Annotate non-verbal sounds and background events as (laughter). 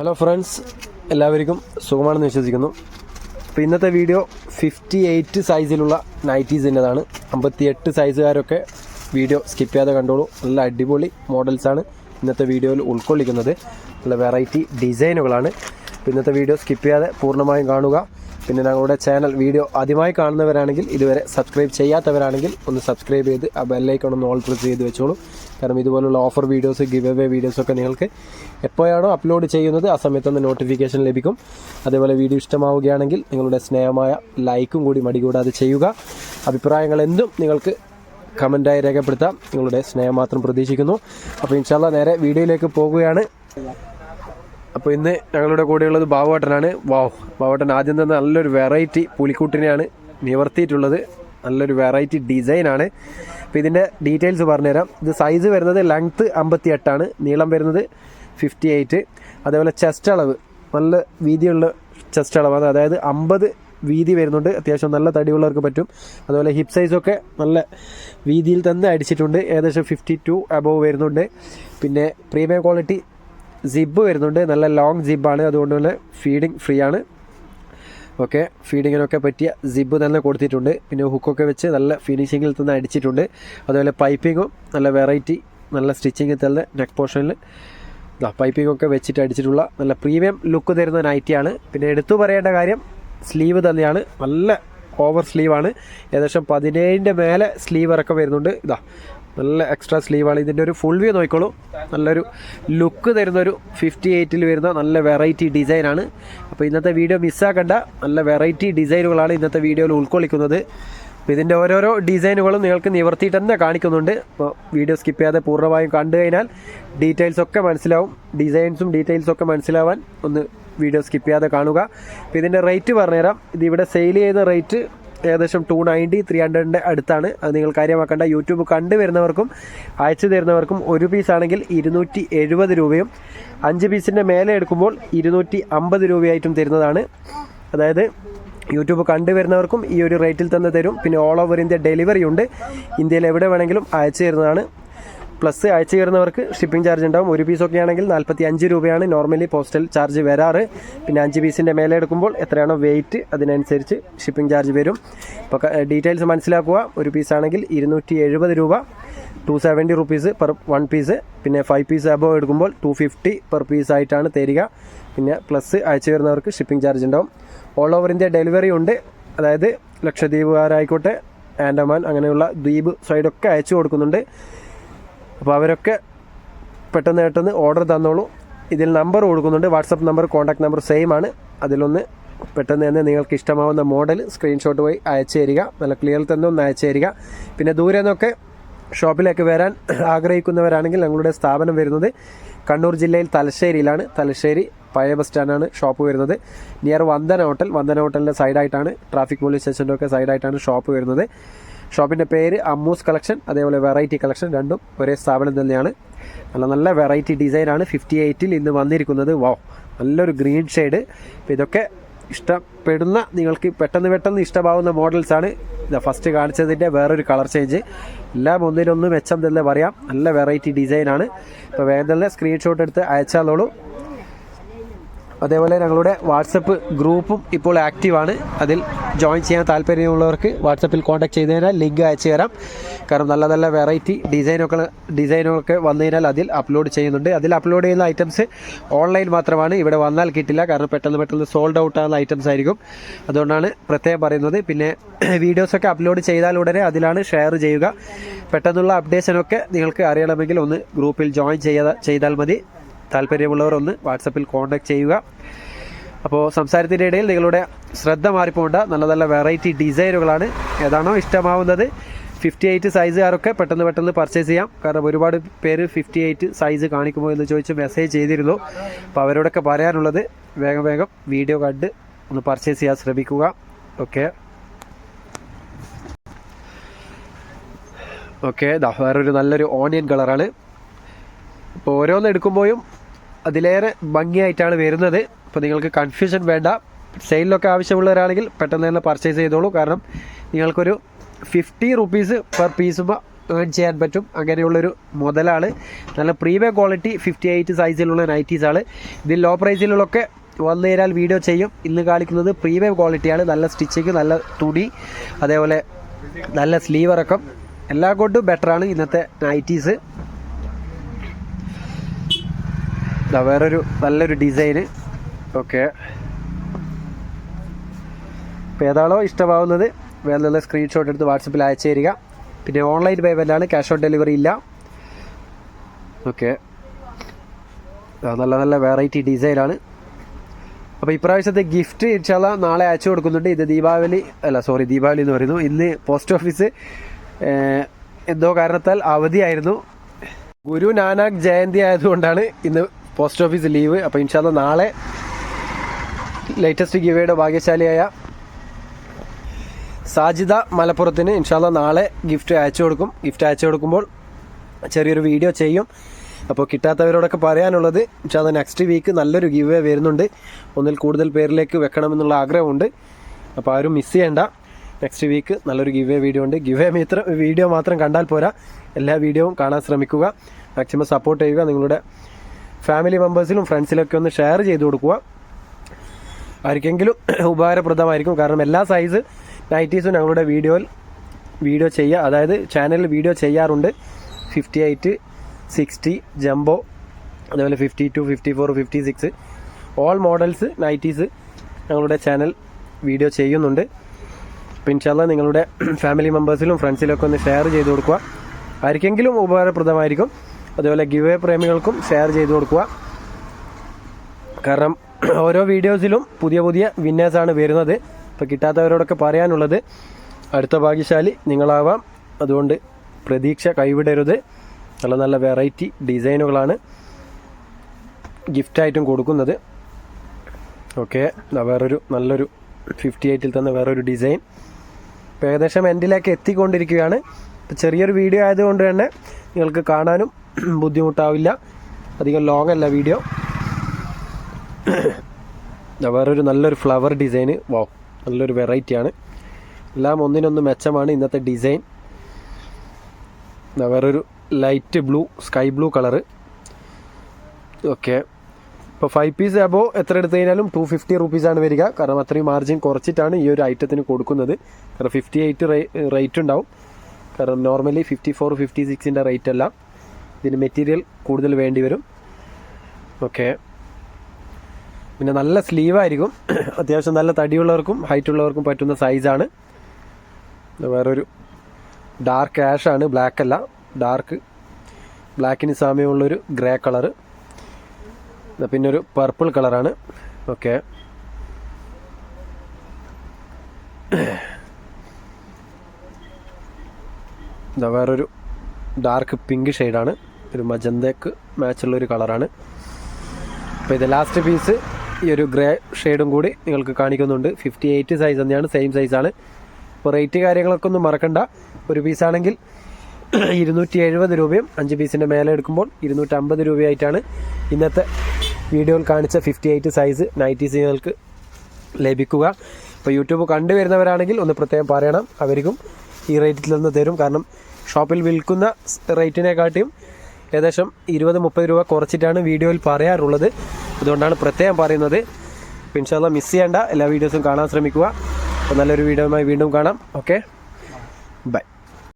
Hello friends എല്ലാവർക്കും സുഖമാണെന്ന് വിശ്വസിക്കുന്നു. അപ്പോൾ ഇന്നത്തെ വീഡിയോ ഫിഫ്റ്റി എയ്റ്റ് സൈസിലുള്ള നൈറ്റീസിന്റെതാണ് അമ്പത്തി എട്ട് സൈസുകാരൊക്കെ വീഡിയോ സ്കിപ്പ് ചെയ്യാതെ കണ്ടോളൂ. നല്ല അടിപൊളി മോഡൽസാണ് ഇന്നത്തെ വീഡിയോയിൽ ഉൾക്കൊള്ളിക്കുന്നത്. നല്ല വെറൈറ്റി ഡിസൈനുകളാണ് ഇന്നത്തെ വീഡിയോ സ്കിപ്പ് ചെയ്യാതെ പൂർണമായും കാണുക. പിന്നെ ഞങ്ങളുടെ ചാനൽ വീഡിയോ ആദ്യമായി കാണുന്നവരാണെങ്കിൽ ഇതുവരെ സബ്സ്ക്രൈബ് ചെയ്യാത്തവരാണെങ്കിൽ ഒന്ന് സബ്സ്ക്രൈബ് ചെയ്ത് ആ ബെല്ലൈക്കൺ ഒന്ന് ഓൾ പ്രസ് ചെയ്ത് വെച്ചോളൂ. കാരണം ഇതുപോലുള്ള ഓഫർ വീഡിയോസ് ഗിവ് അവേ വീഡിയോസൊക്കെ നിങ്ങൾക്ക് എപ്പോഴാണോ അപ്ലോഡ് ചെയ്യുന്നത് ആ സമയത്തൊന്ന് നോട്ടിഫിക്കേഷൻ ലഭിക്കും. അതേപോലെ വീഡിയോ ഇഷ്ടമാവുകയാണെങ്കിൽ നിങ്ങളുടെ സ്നേഹമായ ലൈക്കും കൂടി മടികൂടാതെ ചെയ്യുക. അഭിപ്രായങ്ങൾ എന്തും നിങ്ങൾക്ക് കമന്റായി രേഖപ്പെടുത്താം. നിങ്ങളുടെ സ്നേഹം മാത്രം പ്രതീക്ഷിക്കുന്നു. അപ്പോൾ ഇൻഷാല്ല നേരെ വീഡിയോയിലേക്ക് പോകുകയാണ്. അപ്പോൾ ഇന്ന് ഞങ്ങളുടെ കൂടെയുള്ളത് ബാബുവേട്ടനാണ്. വാവ്. ബാബുവേട്ടൻ ആദ്യം തന്നെ നല്ലൊരു വെറൈറ്റി പുലിക്കൂട്ടിനെയാണ് നിവർത്തിയിട്ടുള്ളത്. നല്ലൊരു വെറൈറ്റി ഡിസൈനാണ് അപ്പോൾ ഇതിന്റെ ഡീറ്റെയിൽസ് പറഞ്ഞുതരാം. ഇത് സൈസ് വരുന്നത് ലെങ്ത്ത് അമ്പത്തി എട്ടാണ് നീളം വരുന്നത് ഫിഫ്റ്റി എയ്റ്റ് അതേപോലെ ചെസ്റ്റ് അളവ്. നല്ല വീതിയുള്ള ചെസ്റ്റ് അളവാണ് അതായത് അമ്പത് വീതി വരുന്നുണ്ട്. അത്യാവശ്യം നല്ല തടിയുള്ളവർക്ക് പറ്റും. അതുപോലെ ഹിപ്പ് സൈസൊക്കെ നല്ല വീതിയിൽ തന്നെ അടിച്ചിട്ടുണ്ട്. ഏകദേശം ഫിഫ്റ്റി ടു വരുന്നുണ്ട്. പിന്നെ പ്രീമിയം ക്വാളിറ്റി സിബ് വരുന്നുണ്ട്. നല്ല ലോങ് സിബാണ് അതുകൊണ്ട് തന്നെ ഫീഡിങ് ഫ്രീ ആണ്. ഓക്കെ ഫീഡിങ്ങിനൊക്കെ പറ്റിയ സിബ് തന്നെ കൊടുത്തിട്ടുണ്ട്. പിന്നെ ഹുക്കൊക്കെ വെച്ച് നല്ല ഫിനിഷിങ്ങിൽ തന്നെ അടിച്ചിട്ടുണ്ട്. അതുപോലെ പൈപ്പിങ്ങും നല്ല വെറൈറ്റി നല്ല സ്റ്റിച്ചിങ്ങിൽ തന്നെ നെക്ക് പോർഷനിൽ പൈപ്പിങ്ങൊക്കെ വെച്ചിട്ട് അടിച്ചിട്ടുള്ള നല്ല പ്രീമിയം ലുക്ക് തരുന്ന നൈറ്റിയാണ് പിന്നെ എടുത്തു പറയേണ്ട കാര്യം സ്ലീവ് തന്നെയാണ്. നല്ല ഓവർ സ്ലീവാണ് ഏകദേശം പതിനേഴിന്റെ മേലെ സ്ലീവ് ഇറക്കം വരുന്നുണ്ട്. ഇതാ നല്ല എക്സ്ട്രാ സ്ലീവാണ് ഇതിന്റെ ഒരു ഫുൾ വ്യൂ നോക്കിക്കോളൂ. നല്ലൊരു ലുക്ക് തരുന്നൊരു ഫിഫ്റ്റി എയ്റ്റിൽ വരുന്ന നല്ല വെറൈറ്റി ഡിസൈനാണ് അപ്പോൾ ഇന്നത്തെ വീഡിയോ മിസ്സാക്കണ്ട നല്ല വെറൈറ്റി ഡിസൈനുകളാണ് ഇന്നത്തെ വീഡിയോയിൽ ഉൾക്കൊള്ളിക്കുന്നത്. അപ്പോൾ ഇതിന്റെ ഓരോരോ ഡിസൈനുകളും നിങ്ങൾക്ക് നിവർത്തിയിട്ട് തന്നെ കാണിക്കുന്നുണ്ട്. അപ്പോൾ വീഡിയോ സ്കിപ്പ് ചെയ്യാതെ പൂർണമായും കണ്ടു കഴിഞ്ഞാൽ ഡീറ്റെയിൽസ് ഒക്കെ മനസ്സിലാവും. ഡിസൈൻസും ഡീറ്റെയിൽസും ഒക്കെ മനസ്സിലാവാൻ ഒന്ന് വീഡിയോ സ്കിപ്പ് ചെയ്യാതെ കാണുക. അപ്പോൾ ഇതിന്റെ റേറ്റ് പറഞ്ഞുതരാം. ഇതിവിടെ സെയിൽ ചെയ്യുന്ന റേറ്റ് ഏകദേശം ടു നയന്റി ത്രീ ഹൺഡ്രഡിന്റെ അടുത്താണ്. അത് നിങ്ങൾ കാര്യമാക്കേണ്ട. യൂട്യൂബ് കണ്ടു വരുന്നവർക്കും അയച്ചു തരുന്നവർക്കും ഒരു പീസ് ആണെങ്കിൽ ഇരുന്നൂറ്റി എഴുപത് രൂപയും അഞ്ച് പീസിന്റെ മേലെ എടുക്കുമ്പോൾ ഇരുന്നൂറ്റി അമ്പത് രൂപയായിട്ടും തരുന്നതാണ്. അതായത് യൂട്യൂബ് കണ്ടുവരുന്നവർക്കും ഈ ഒരു റേറ്റിൽ തന്നെ തരും. പിന്നെ ഓൾ ഓവർ ഇന്ത്യ ഡെലിവറി ഉണ്ട്. ഇന്ത്യയിൽ എവിടെ വേണമെങ്കിലും അയച്ചു തരുന്നതാണ്. പ്ലസ് അയച്ചു കയറുന്നവർക്ക് ഷിപ്പിംഗ് ചാർജ് ഉണ്ടാവും. ഒരു പീസൊക്കെ ആണെങ്കിൽ നാൽപ്പത്തി അഞ്ച് രൂപയാണ് നോർമലി പോസ്റ്റൽ ചാർജ് വരാറ്. പിന്നെ അഞ്ച് പീസിന്റെ മേലെ എടുക്കുമ്പോൾ എത്രയാണോ വെയിറ്റ് അതിനനുസരിച്ച് ഷിപ്പിംഗ് ചാർജ് വരും. ഇപ്പോൾ ഡീറ്റെയിൽസ് മനസ്സിലാക്കുക. ഒരു പീസാണെങ്കിൽ ഇരുന്നൂറ്റി എഴുപത് രൂപ. Two seventy rupees per one piece പിന്നെ ഫൈവ് പീസ് അബവ് എടുക്കുമ്പോൾ ടു ഫിഫ്റ്റി പെർ പീസ് ആയിട്ടാണ് തരിക. പിന്നെ പ്ലസ് അയച്ചു വരുന്നവർക്ക് ഷിപ്പിംഗ് ചാർജ് ഉണ്ടാവും. ഓൾ ഓവർ ഇന്ത്യ ഡെലിവറി ഉണ്ട്. അതായത് ലക്ഷദ്വീപുകാരായിക്കോട്ടെ ആൻഡമാൻ അങ്ങനെയുള്ള ദ്വീപ് സൈഡൊക്കെ അയച്ചു കൊടുക്കുന്നുണ്ട്. അപ്പോൾ അവരൊക്കെ പെട്ടെന്ന് പെട്ടെന്ന് ഓർഡർ തന്നോളൂ. ഇതിൽ നമ്പർ കൊടുക്കുന്നുണ്ട്. WhatsApp number contact number same ആണ്. അതിലൊന്ന് പെട്ടെന്ന് തന്നെ നിങ്ങൾക്ക് ഇഷ്ടമാവുന്ന മോഡൽ സ്ക്രീൻഷോട്ട് പോയി അയച്ചു തരിക. നല്ല ക്ലിയർ തന്നെ ഒന്ന് അയച്ചു തരിക. പിന്നെ ദൂരെ നിന്നൊക്കെ ഷോപ്പിലേക്ക് വരാൻ (clears throat) ആഗ്രഹിക്കുന്നവരാണെങ്കിൽ ഞങ്ങളുടെ സ്ഥാപനം വരുന്നത് കണ്ണൂർ ജില്ലയിൽ തലശ്ശേരിയിലാണ്. തലശ്ശേരി പഴയ ബസ് സ്റ്റാൻഡാണ് ഷോപ്പ് വരുന്നത്. നിയർ വന്ദന ഹോട്ടൽ വന്ദന ഹോട്ടലിന്റെ സൈഡായിട്ടാണ് ട്രാഫിക് പോലീസ് സ്റ്റേഷന്റെ ഒക്കെ സൈഡായിട്ടാണ് ഷോപ്പ് വരുന്നത്. ഷോപ്പിന്റെ പേര് അമ്മൂസ് കളക്ഷൻ അതേപോലെ വെറൈറ്റി കളക്ഷൻ രണ്ടും ഒരേ സ്ഥാപനം തന്നെയാണ്. നല്ല നല്ല വെറൈറ്റി ഡിസൈനാണ് ഫിഫ്റ്റി എയ്റ്റിൽ ഇന്ന് വന്നിരിക്കുന്നത്. വോ നല്ലൊരു ഗ്രീൻ ഷെയ്ഡ് അപ്പോൾ ഇതൊക്കെ ഇഷ്ടപ്പെടുന്ന നിങ്ങൾക്ക് പെട്ടെന്ന് പെട്ടെന്ന് ഇഷ്ടമാവുന്ന മോഡൽസാണ് ഇതാ ഫസ്റ്റ് കാണിച്ചതിന്റെ വേറൊരു കളർ ചേഞ്ച് എല്ലാം ഒന്നിനൊന്ന് മെച്ചം തന്നെ പറയാം. നല്ല വെറൈറ്റി ഡിസൈനാണ് ഇപ്പോൾ വേഗം തന്നെ സ്ക്രീൻഷോട്ട് എടുത്ത് അയച്ചാലോളൂ. അതേപോലെ ഞങ്ങളുടെ വാട്സപ്പ് ഗ്രൂപ്പും ഇപ്പോൾ ആക്റ്റീവാണ് അതിൽ ജോയിൻ ചെയ്യാൻ താല്പര്യമുള്ളവർക്ക് വാട്സപ്പിൽ കോൺടാക്ട് ചെയ്ത് കഴിഞ്ഞാൽ ലിങ്ക് അയച്ചു തരാം. കാരണം നല്ല നല്ല വെറൈറ്റി ഡിസൈനൊക്കെ ഡിസൈനൊക്കെ വന്നു കഴിഞ്ഞാൽ അതിൽ അപ്ലോഡ് ചെയ്യുന്നുണ്ട്. അതിൽ അപ്ലോഡ് ചെയ്യുന്ന ഐറ്റംസ് ഓൺലൈൻ മാത്രമാണ്. ഇവിടെ വന്നാൽ കിട്ടില്ല. കാരണം പെട്ടെന്ന് പെട്ടെന്ന് സോൾഡ് ഔട്ട് ആകുന്ന ഐറ്റംസ് ആയിരിക്കും. അതുകൊണ്ടാണ് പ്രത്യേകം പറയുന്നത്. പിന്നെ (clears throat) വീഡിയോസൊക്കെ അപ്ലോഡ് ചെയ്താൽ ഉടനെ അതിലാണ് ഷെയർ ചെയ്യുക. പെട്ടെന്നുള്ള അപ്ഡേഷനൊക്കെ നിങ്ങൾക്ക് അറിയണമെങ്കിൽ ഒന്ന് ഗ്രൂപ്പിൽ ജോയിൻ ചെയ്താൽ മതി. താല്പര്യമുള്ളവർ ഒന്ന് വാട്സപ്പിൽ കോൺടാക്ട് ചെയ്യുക. അപ്പോൾ സംസാരത്തിന്റെ ഇടയിൽ നിങ്ങളുടെ ശ്രദ്ധ മാറിപ്പോണ്ട നല്ല നല്ല വെറൈറ്റി ഡിസൈനുകളാണ് ഏതാണോ ഇഷ്ടമാവുന്നത്. ഫിഫ്റ്റി എയ്റ്റ് സൈസുകാരൊക്കെ പെട്ടെന്ന് പെട്ടെന്ന് പർച്ചേസ് ചെയ്യാം. കാരണം ഒരുപാട് പേര് ഫിഫ്റ്റി എയ്റ്റ് സൈസ് കാണിക്കുമോ എന്ന് ചോദിച്ച് മെസ്സേജ് ചെയ്തിരുന്നു. അപ്പോൾ അവരോടൊക്കെ പറയാനുള്ളത് വേഗം വേഗം വീഡിയോ കണ്ട് ഒന്ന് പർച്ചേസ് ചെയ്യാൻ ശ്രമിക്കുക. ഓക്കെ ഓക്കെ വേറൊരു നല്ലൊരു ഓണിയൻ കളറാണ് ഇപ്പോൾ ഓരോന്ന് എടുക്കുമ്പോഴും അതിലേറെ ഭംഗിയായിട്ടാണ് വരുന്നത്. അപ്പോൾ നിങ്ങൾക്ക് കൺഫ്യൂഷൻ വേണ്ട. സെയിലിലൊക്കെ ആവശ്യമുള്ളവരാണെങ്കിൽ പെട്ടെന്ന് തന്നെ പർച്ചേസ് ചെയ്തോളൂ. കാരണം നിങ്ങൾക്കൊരു ഫിഫ്റ്റി റുപ്പീസ് പെർ പീസുമ്പോൾ ഏൺ ചെയ്യാൻ പറ്റും. അങ്ങനെയുള്ളൊരു മുതലാണ്. നല്ല പ്രീമിയം ക്വാളിറ്റി ഫിഫ്റ്റി എയ്റ്റ് സൈസിലുള്ള ആണ്. ഇതിൽ ലോ പ്രൈസിലുള്ളൊക്കെ വന്നു കഴിഞ്ഞാൽ വീഡിയോ ചെയ്യും. ഇന്ന് കാണിക്കുന്നത് പ്രീമിയം ക്വാളിറ്റിയാണ് നല്ല സ്റ്റിച്ചിങ് നല്ല തുണി അതേപോലെ നല്ല സ്ലീവ് ഇറക്കം. എല്ലാം കൊണ്ടും ബെറ്ററാണ് ഇന്നത്തെ നൈറ്റീസ് ഇതാ വേറൊരു നല്ലൊരു ഡിസൈന് ഓക്കെ അപ്പോൾ ഏതാണോ ഇഷ്ടമാവുന്നത് വേറെ സ്ക്രീൻഷോട്ട് എടുത്ത് വാട്സപ്പിൽ അയച്ചു തരിക. പിന്നെ ഓൺലൈൻ പേയ്മെന്റ് ആണ് ക്യാഷ് ഓൺ ഡെലിവറി ഇല്ല. ഓക്കെ നല്ല നല്ല വെറൈറ്റി ഡിസൈനാണ് അപ്പോൾ ഇപ്രാവശ്യത്തെ ഗിഫ്റ്റ് ഇൻഷാല്ല നാളെ അയച്ചു കൊടുക്കുന്നുണ്ട്. ഇത് ദീപാവലി അല്ല സോറി ദീപാവലി എന്ന് പറയുന്നു. ഇന്ന് പോസ്റ്റ് ഓഫീസ് എന്തോ കാരണത്താൽ അവധിയായിരുന്നു. ഗുരു നാനാക് ജയന്തി ആയതുകൊണ്ടാണ് ഇന്ന് പോസ്റ്റ് ഓഫീസ് ലീവ്. അപ്പോൾ ഇൻഷാല്ല നാളെ ലേറ്റസ്റ്റ് ഗിവയുടെ ഭാഗ്യശാലിയായ സാജിദ മലപ്പുറത്തിന് ഇൻഷാല്ല നാളെ ഗിഫ്റ്റ് അയച്ചു കൊടുക്കും. ഗിഫ്റ്റ് അയച്ചു കൊടുക്കുമ്പോൾ ചെറിയൊരു വീഡിയോ ചെയ്യും. അപ്പോൾ കിട്ടാത്തവരോടൊക്കെ പറയാനുള്ളത് ഇൻഷാല്ല നെക്സ്റ്റ് വീക്ക് നല്ലൊരു ഗിവ് വരുന്നുണ്ട്. ഒന്നിൽ കൂടുതൽ പേരിലേക്ക് വെക്കണമെന്നുള്ള ആഗ്രഹമുണ്ട്. അപ്പോൾ ആരും മിസ് ചെയ്യണ്ട. നെക്സ്റ്റ് വീക്ക് നല്ലൊരു ഗിവ് വീഡിയോ ഉണ്ട്. ഗിവ് മാത്രം വീഡിയോ മാത്രം കണ്ടാൽ പോരാ. എല്ലാ വീഡിയോവും കാണാൻ ശ്രമിക്കുക. മാക്സിമം സപ്പോർട്ട് ചെയ്യുക. നിങ്ങളുടെ ഫാമിലി മെമ്പേഴ്സിലും ഫ്രണ്ട്സിലൊക്കെ ഒന്ന് ഷെയർ ചെയ്ത് കൊടുക്കുക. ആർക്കെങ്കിലും ഉപകാരപ്രദമായിരിക്കും. കാരണം എല്ലാ സൈസ് നൈറ്റീസും ഞങ്ങളുടെ വീഡിയോയിൽ വീഡിയോ ചെയ്യുക. അതായത് ചാനലിൽ വീഡിയോ ചെയ്യാറുണ്ട്. ഫിഫ്റ്റി എയ്റ്റ് സിക്സ്റ്റി ജംബോ അതുപോലെ fifty two fifty four fifty six all models nighties ഞങ്ങളുടെ ചാനൽ വീഡിയോ ചെയ്യുന്നുണ്ട്. അപ്പോൾ ഇൻഷാല്ല നിങ്ങളുടെ ഫാമിലി മെമ്പേഴ്സിലും ഫ്രണ്ട്സിലൊക്കെ ഒന്ന് ഷെയർ ചെയ്ത് കൊടുക്കുക. ആർക്കെങ്കിലും ഉപകാരപ്രദമായിരിക്കും. അതുപോലെ ഗിവ് പ്രേമികൾക്കും ഷെയർ ചെയ്ത് കൊടുക്കുക. കാരണം ഓരോ വീഡിയോസിലും പുതിയ പുതിയ വിന്നേഴ്സാണ് വരുന്നത്. ഇപ്പോൾ കിട്ടാത്തവരോടൊക്കെ പറയാനുള്ളത് അടുത്ത ഭാഗ്യശാലി നിങ്ങളാവാം. അതുകൊണ്ട് പ്രതീക്ഷ കൈവിടരുത്. നല്ല നല്ല വെറൈറ്റി ഡിസൈനുകളാണ് ഗിഫ്റ്റായിട്ടും കൊടുക്കുന്നത്. ഓക്കെ വേറൊരു നല്ലൊരു ഫിഫ്റ്റി എയ്റ്റിൽ തന്നെ വേറൊരു ഡിസൈൻ ഇപ്പോൾ ഏകദേശം എൻഡിലേക്ക് എത്തിക്കൊണ്ടിരിക്കുകയാണ്. ചെറിയൊരു വീഡിയോ ആയതുകൊണ്ട് തന്നെ നിങ്ങൾക്ക് കാണാനും (clears throat) ബുദ്ധിമുട്ടാവില്ല. അധികം ലോങ് അല്ല വീഡിയോ വേറൊരു നല്ലൊരു ഫ്ലവർ ഡിസൈന് വോ നല്ലൊരു വെറൈറ്റിയാണ് എല്ലാം ഒന്നിനൊന്ന് മെച്ചമാണ് ഇന്നത്തെ ഡിസൈൻ വേറൊരു light blue sky blue colour okay ഇപ്പോൾ ഫൈവ് പീസ് അബോ എത്ര എടുത്തു കഴിഞ്ഞാലും ടു ഫിഫ്റ്റി റുപ്പീസാണ് വരിക. കാരണം അത്രയും മാർജിൻ കുറച്ചിട്ടാണ് ഈ ഒരു ഐറ്റത്തിന് കൊടുക്കുന്നത്. കാരണം ഫിഫ്റ്റി എയ്റ്റ് റേറ്റ് ഉണ്ടാവും. കാരണം നോർമലി ഫിഫ്റ്റി ഫോർ ഫിഫ്റ്റി സിക്സിന്റെ റേറ്റ് അല്ല. ഇതിന് മെറ്റീരിയൽ കൂടുതൽ വേണ്ടി വരും. ഓക്കെ പിന്നെ നല്ല സ്ലീവായിരിക്കും (clears throat) അത്യാവശ്യം നല്ല തടിയുള്ളവർക്കും ഹൈറ്റ് ഉള്ളവർക്കും പറ്റുന്ന സൈസാണ് വേറൊരു ഡാർക്ക് ആഷ് ആണ് ബ്ലാക്ക് അല്ല. ഡാർക്ക് ബ്ലാക്കിന് സാമ്യമുള്ളൊരു ഗ്രേ കളറ് പിന്നെ ഒരു പർപ്പിൾ കളറാണ് ഓക്കെ വേറൊരു ഡാർക്ക് പിങ്ക് ഷെയ്ഡാണ് ഒരു മജന്തക്ക് മാച്ചുള്ള ഒരു കളറാണ്. അപ്പോൾ ഇത് ലാസ്റ്റ് പീസ് ഈ ഒരു ഗ്രേ ഷെയ്ഡും കൂടി നിങ്ങൾക്ക് കാണിക്കുന്നുണ്ട്. ഫിഫ്റ്റി എയ്റ്റ് സൈസ് തന്നെയാണ് സെയിം സൈസാണ് അപ്പോൾ റേറ്റ് കാര്യങ്ങളൊക്കെ ഒന്നും മറക്കണ്ട. ഒരു പീസാണെങ്കിൽ ഇരുന്നൂറ്റി എഴുപത് രൂപയും അഞ്ച് പീസിന്റെ മേലെ എടുക്കുമ്പോൾ ഇരുന്നൂറ്റമ്പത് രൂപയായിട്ടാണ് ഇന്നത്തെ വീഡിയോയിൽ കാണിച്ച ഫിഫ്റ്റി എയ്റ്റ് സൈസ് നൈറ്റീസ് നിങ്ങൾക്ക് ലഭിക്കുക. ഇപ്പോൾ യൂട്യൂബ് കണ്ടുവരുന്നവരാണെങ്കിൽ ഒന്ന് പ്രത്യേകം പറയണം. അവർക്കും ഈ റേറ്റിൽ നിന്ന് തരും. കാരണം ഷോപ്പിൽ വിൽക്കുന്ന റേറ്റിനെക്കാട്ടിയും ഏകദേശം ഇരുപത് മുപ്പത് രൂപ കുറച്ചിട്ടാണ് വീഡിയോയിൽ പറയാറുള്ളത്. അതുകൊണ്ടാണ് പ്രത്യേകം പറയുന്നത്. പിൻഷാല മിസ് ചെയ്യേണ്ട. എല്ലാ വീഡിയോസും കാണാൻ ശ്രമിക്കുക. അപ്പോൾ നല്ലൊരു വീഡിയോയുമായി വീണ്ടും കാണാം. Okay bye